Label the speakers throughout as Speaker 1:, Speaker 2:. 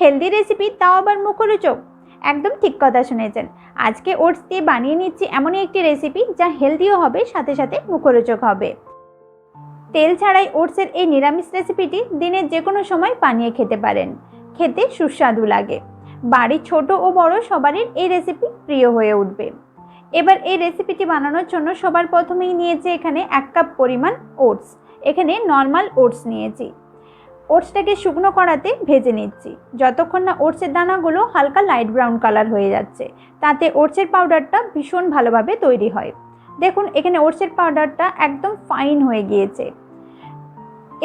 Speaker 1: Healthy recipe তাও আবার মুখরোচক। একদম ঠিক কথা শুনেছেন। আজকে ওটস দিয়ে বানিয়ে নিচ্ছি এমনই একটি রেসিপি যা হেলদিও হবে, সাথে সাথে মুখরোচক হবে। তেল ছাড়াই ওটসের এই নিরামিষ রেসিপিটি দিনের যে কোনো সময় বানিয়ে খেতে পারেন। খেতে সুস্বাদু লাগে। বাড়ির ছোট ও বড় সবারই এই রেসিপি প্রিয় হয়ে উঠবে। এবার এই রেসিপিটি বানানোর জন্য সবার প্রথমেই নিয়েছি এখানে এক কাপ পরিমাণ ওটস। এখানে নর্মাল ওটস নিয়েছি। ওটসটাকে শুকনো কড়াতে ভেজে নিচ্ছি। যতক্ষণ না ওটসের দানাগুলো হালকা লাইট ব্রাউন কালার হয়ে যাচ্ছে, তাতে ওটসের পাউডারটা ভীষণ ভালোভাবে তৈরি হয়। দেখুন, এখানে ওটসের পাউডারটা একদম ফাইন হয়ে গিয়েছে।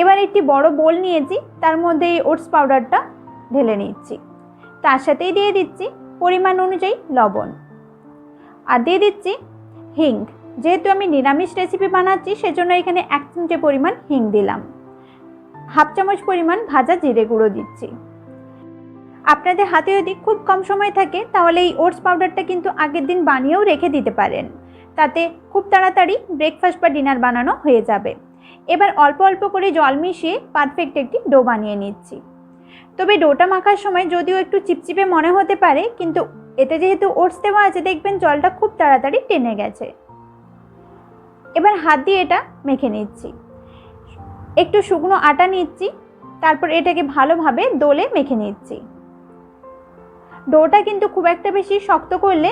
Speaker 1: এবার একটি বড় বোল নিয়েছি, তার মধ্যে এই ওটস পাউডারটা ঢেলে নিচ্ছি। তার সাথেই দিয়ে দিচ্ছি পরিমাণ অনুযায়ী লবণ। আর দিয়ে দিচ্ছি হিং। যেহেতু আমি নিরামিষ রেসিপি বানাচ্ছি, সেজন্য এখানে এক চিমটে পরিমাণ হিং দিলাম। হাফ চামচ পরিমাণ ভাজা জিরে গুঁড়ো দিচ্ছি। আপনাদের হাতে যদি খুব কম সময় থাকে, তাহলে এই ওটস পাউডারটা কিন্তু আগের দিন বানিয়েও রেখে দিতে পারেন। তাতে খুব তাড়াতাড়ি ব্রেকফাস্ট বা ডিনার বানানো হয়ে যাবে। এবার অল্প অল্প করে জল মিশিয়ে পারফেক্ট একটি ডো বানিয়ে নিচ্ছি। তবে ডোটা মাখার সময় যদিও একটু চিপচিপে মনে হতে পারে, কিন্তু এতে যেহেতু ওটস দেওয়া আছে, দেখবেন জলটা খুব তাড়াতাড়ি টেনে গেছে। এবার হাত দিয়ে এটা মেখে নিচ্ছি। একটু শুকনো আটা নিচ্ছি, তারপর এটাকে ভালোভাবে দোলে মেখে নিচ্ছি। ডোটা কিন্তু খুব একটা বেশি শক্ত করলে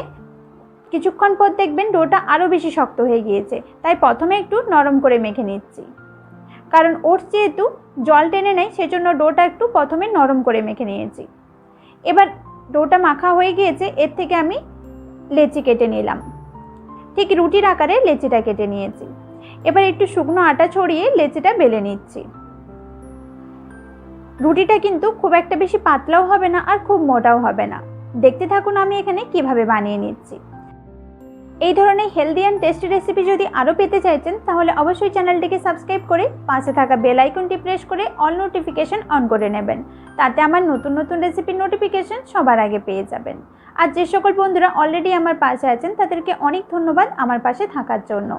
Speaker 1: কিছুক্ষণ পর দেখবেন ডোটা আরও বেশি শক্ত হয়ে গিয়েছে, তাই প্রথমে একটু নরম করে মেখে নিচ্ছি। কারণ ওটস যেহেতু জল টেনে নেয়, সেজন্য ডোটা একটু প্রথমে নরম করে মেখে নিয়েছি। এবার ডোটা মাখা হয়ে গিয়েছে, এর থেকে আমি লেচি কেটে নিলাম। ঠিক রুটির আকারে লেচিটা কেটে নিয়েছি। এবার একটু শুকনো আটা ছড়িয়ে লেচিটা বেলে নিচ্ছি। রুটিটা কিন্তু খুব একটা বেশি পাতলাও হবে না আর খুব মোটাও হবে না। দেখতে থাকুন আমি এখানে কীভাবে বানিয়ে নিচ্ছি। এই ধরনের হেলদি অ্যান্ড টেস্টি রেসিপি যদি আরও পেতে চাইছেন, তাহলে অবশ্যই চ্যানেলটিকে সাবস্ক্রাইব করে পাশে থাকা বেল আইকনটি প্রেস করে অল নোটিফিকেশন অন করে নেবেন। তাতে আমার নতুন নতুন রেসিপির নোটিফিকেশন সবার আগে পেয়ে যাবেন। আর যে সকল বন্ধুরা অলরেডি আমার পাশে আছেন, তাদেরকে অনেক ধন্যবাদ আমার পাশে থাকার জন্য।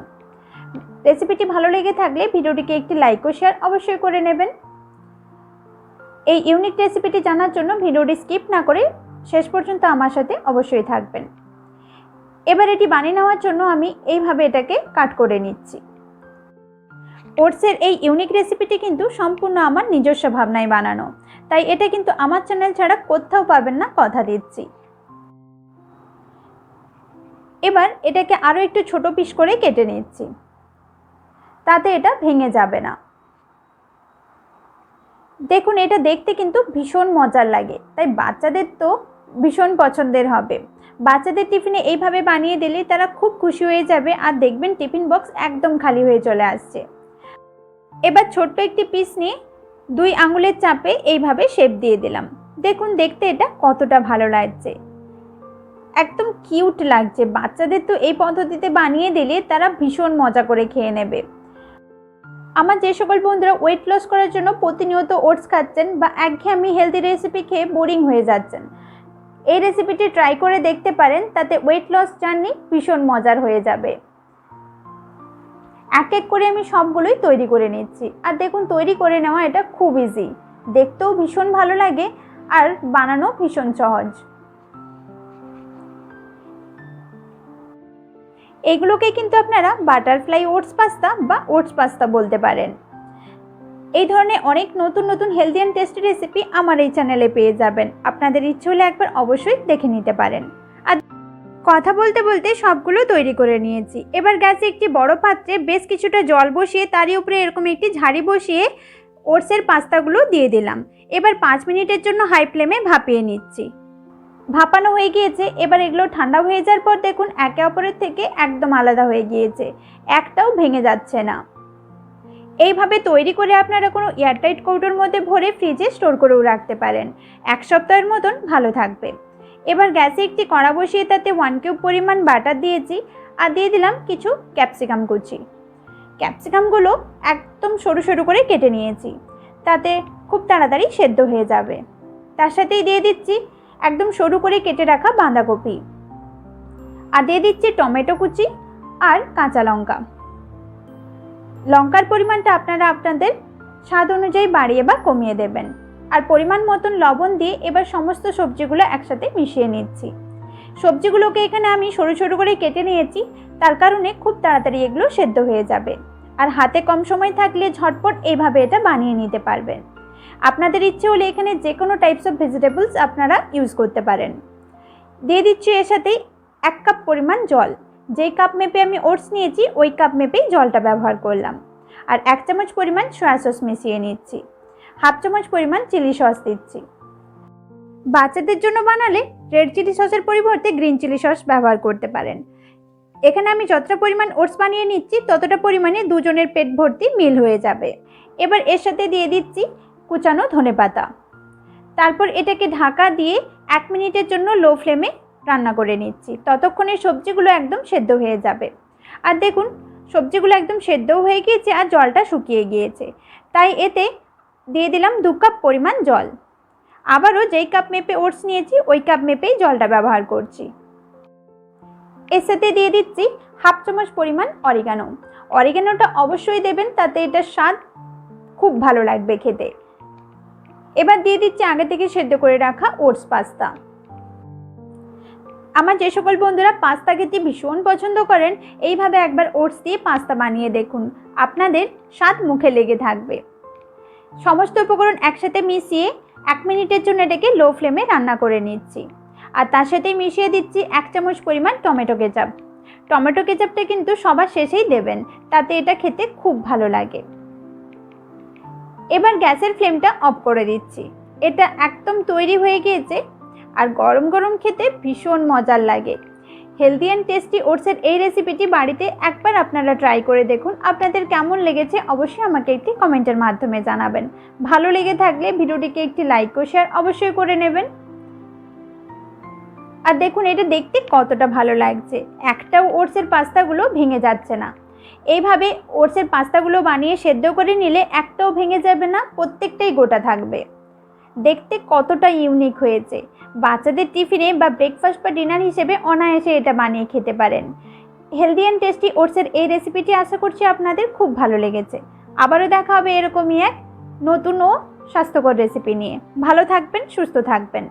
Speaker 1: রেসিপিটি ভালো লেগে থাকলে ভিডিওটিকে একটি লাইক ও শেয়ার অবশ্যই করে নেবেন। এই ইউনিক রেসিপিটি জানার জন্য ভিডিওটি স্কিপ না করে শেষ পর্যন্ত আমার সাথে অবশ্যই থাকবেন। এবার এটি বানিয়ে নেওয়ার জন্য আমি এইভাবে এটাকে কাট করে নিচ্ছি। ওটসের এই ইউনিক রেসিপিটি কিন্তু সম্পূর্ণ আমার নিজস্ব ভাবনায় বানানো। তাই এটা কিন্তু আমার চ্যানেল ছাড়া কোথাও পাবেন না কথা দিচ্ছি। এবার এটাকে আরও একটু ছোট পিস করে কেটে নিচ্ছি। তাতে এটা ভেঙে যাবে না। দেখুন, এটা দেখতে কিন্তু ভীষণ মজার লাগে। তাই বাচ্চাদের তো ভীষণ পছন্দের হবে। বাচ্চাদের টিফিনে এইভাবে বানিয়ে দিলে তারা খুব খুশি হয়ে যাবে। আর দেখবেন, টিফিন বক্স একদম খালি হয়ে চলে আসছে। এবার ছোট্ট একটি পিস নিয়ে দুই আঙুলের চাপে এইভাবে শেপ দিয়ে দিলাম। দেখুন, দেখতে এটা কতটা ভালো লাগছে। একদম কিউট লাগছে। বাচ্চাদের তো এই পদ্ধতিতে বানিয়ে দিলে তারা ভীষণ মজা করে খেয়ে নেবে। আমার যে সকল বন্ধুরা ওয়েট লস করার জন্য প্রতিনিয়ত ওটস খাচ্ছেন বা একঘেয়েমি হেলদি রেসিপি খেয়ে বোরিং হয়ে যাচ্ছেন, এই রেসিপিটি ট্রাই করে দেখতে পারেন, তাতে ওয়েট লস জার্নি ভীষণ মজার হয়ে যাবে। এক এক করে আমি সবগুলোই তৈরি করে নিচ্ছি। আর দেখুন, তৈরি করে নেওয়া এটা খুব ইজি দেখতেও ভীষণ ভালো লাগে আর বানানো ভীষণ সহজ। এগুলোকে কিন্তু আপনারা বাটারফ্লাই ওটস পাস্তা বা ওটস পাস্তা বলতে পারেন। এই ধরনের অনেক নতুন নতুন হেলদি অ্যান্ড টেস্টি রেসিপি আমার এই চ্যানেলে পেয়ে যাবেন। আপনাদের ইচ্ছে হলে একবার অবশ্যই দেখে নিতে পারেন। আর কথা বলতে বলতে সবগুলো তৈরি করে নিয়েছি। এবার গ্যাসে একটি বড় পাত্রে বেশ কিছুটা জল বসিয়ে তারই উপরে এরকম একটি ঝাড়ি বসিয়ে ওটসের পাস্তাগুলো দিয়ে দিলাম। এবার পাঁচ মিনিটের জন্য হাই ফ্লেমে ভাপিয়ে নিচ্ছি। ভাপানো হয়ে গিয়েছে। এবার এগুলো ঠান্ডা হয়ে যাওয়ার পর দেখুন, একে অপরের থেকে একদম আলাদা হয়ে গিয়েছে। একটাও ভেঙে যাচ্ছে না। এইভাবে তৈরি করে আপনারা কোনো এয়ারটাইট কৌটোর মধ্যে ভরে ফ্রিজে স্টোর করেও রাখতে পারেন। এক সপ্তাহের মতন ভালো থাকবে। এবার গ্যাসে একটি কড়া বসিয়ে তাতে ওয়ান কিউব পরিমাণ বাটার দিয়েছি আর দিয়ে দিলাম কিছু ক্যাপসিকাম কুচি। ক্যাপসিকামগুলো একদম সরু সরু করে কেটে নিয়েছি। তাতে খুব তাড়াতাড়ি সেদ্ধ হয়ে যাবে। তার সাথেই দিয়ে দিচ্ছি একদম সরু করে কেটে রাখা বাঁধাকপি। আর দিয়ে দিচ্ছি টমেটো কুচি আর কাঁচা লঙ্কা। লঙ্কার পরিমাণটা আপনারা আপনাদের স্বাদ অনুযায়ী বাড়িয়ে বা কমিয়ে দেবেন। আর পরিমাণ মতন লবণ দিয়ে এবার সমস্ত সবজিগুলো একসাথে মিশিয়ে নিচ্ছি। সবজিগুলোকে এখানে আমি সরু সরু করে কেটে নিয়েছি, তার কারণে খুব তাড়াতাড়ি এগুলো সেদ্ধ হয়ে যাবে। আর হাতে কম সময় থাকলে ঝটপট এইভাবে এটা বানিয়ে নিতে পারবেন। আপনাদের ইচ্ছে হলে এখানে যে কোনো টাইপস অফ ভেজিটেবলস আপনারা ইউজ করতে পারেন। দিয়ে দিচ্ছি এর সাথেই এক কাপ পরিমাণ জল। যেই কাপ মেপে আমি ওটস নিয়েছি, ওই কাপ মেপেই জলটা ব্যবহার করলাম। আর এক চামচ পরিমাণ সয়া সস মিশিয়ে নিচ্ছি। হাফ চামচ পরিমাণ চিলি সস দিচ্ছি। বাচ্চাদের জন্য বানালে রেড চিলি সসের পরিবর্তে গ্রিন চিলি সস ব্যবহার করতে পারেন। এখানে আমি যতটা পরিমাণ ওটস বানিয়ে নিচ্ছি, ততটা পরিমাণে দুজনের পেট ভর্তি মিল হয়ে যাবে। এবার এর সাথে দিয়ে দিচ্ছি কুচানো ধনেপাতা তারপর এটাকে ঢাকা দিয়ে এক মিনিটের জন্য লো ফ্লেমে রান্না করে নিচ্ছি। ততক্ষণে সবজিগুলো একদম সেদ্ধ হয়ে যাবে। আর দেখুন, সবজিগুলো একদম সেদ্ধও হয়ে গিয়েছে আর জলটা শুকিয়ে গিয়েছে। তাই এতে দিয়ে দিলাম দু কাপ পরিমাণ জল। আবারও যেই কাপ মেপে ওটস নিয়েছি, ওই কাপ মেপেই জলটা ব্যবহার করছি। এর সাথে দিয়ে দিচ্ছি হাফ চামচ পরিমাণ অরিগানো। অরিগানোটা অবশ্যই দেবেন, তাতে এটার স্বাদ খুব ভালো লাগবে খেতে। এবার দিয়ে দিচ্ছি আগে থেকে সেদ্ধ করে রাখা ওটস পাস্তা। আমার যে সকল বন্ধুরা পাস্তা খেতে ভীষণ পছন্দ করেন, এইভাবে একবার ওটস দিয়ে পাস্তা বানিয়ে দেখুন। আপনাদের স্বাদ মুখে লেগে থাকবে। সমস্ত উপকরণ একসাথে মিশিয়ে এক মিনিটের জন্য এটাকে লো ফ্লেমে রান্না করে নিচ্ছি। আর তার সাথে মিশিয়ে দিচ্ছি এক চামচ পরিমাণ টমেটো কেচাপ। টমেটো কেচাপটা কিন্তু সবার শেষেই দেবেন, তাতে এটা খেতে খুব ভালো লাগে। এবার গ্যাসের ফ্লেমটা অফ করে দিচ্ছি। এটা একদম তৈরি হয়ে গিয়েছে আর গরম গরম খেতে ভীষণ মজার লাগে। হেলদি অ্যান্ড টেস্টি ওটসের এই রেসিপিটি বাড়িতে একবার আপনারা ট্রাই করে দেখুন। আপনাদের কেমন লেগেছে অবশ্যই আমাকে একটি কমেন্টের মাধ্যমে জানাবেন। ভালো লেগে থাকলে ভিডিওটিকে একটি লাইক ও শেয়ার অবশ্যই করে নেবেন। আর দেখুন, এটা দেখতে কতটা ভালো লাগছে। একটাও ওটসের পাস্তাগুলো ভেঙে যাচ্ছে না। এইভাবে ওটসের পাস্তাগুলো বানিয়ে সেদ্ধ করে নিলে একটাও ভেঙে যাবে না, প্রত্যেকটাই গোটা থাকবে। দেখতে কতটা ইউনিক হয়েছে। বাচ্চাদের টিফিনে বা ব্রেকফাস্ট বা ডিনার হিসেবে অনায়াসে এটা বানিয়ে খেতে পারেন। হেলদি অ্যান্ড টেস্টি ওটসের এই রেসিপিটি আশা করছি আপনাদের খুব ভালো লেগেছে। আবারও দেখা হবে এরকমই এক নতুন ও স্বাস্থ্যকর রেসিপি নিয়ে। ভালো থাকবেন, সুস্থ থাকবেন।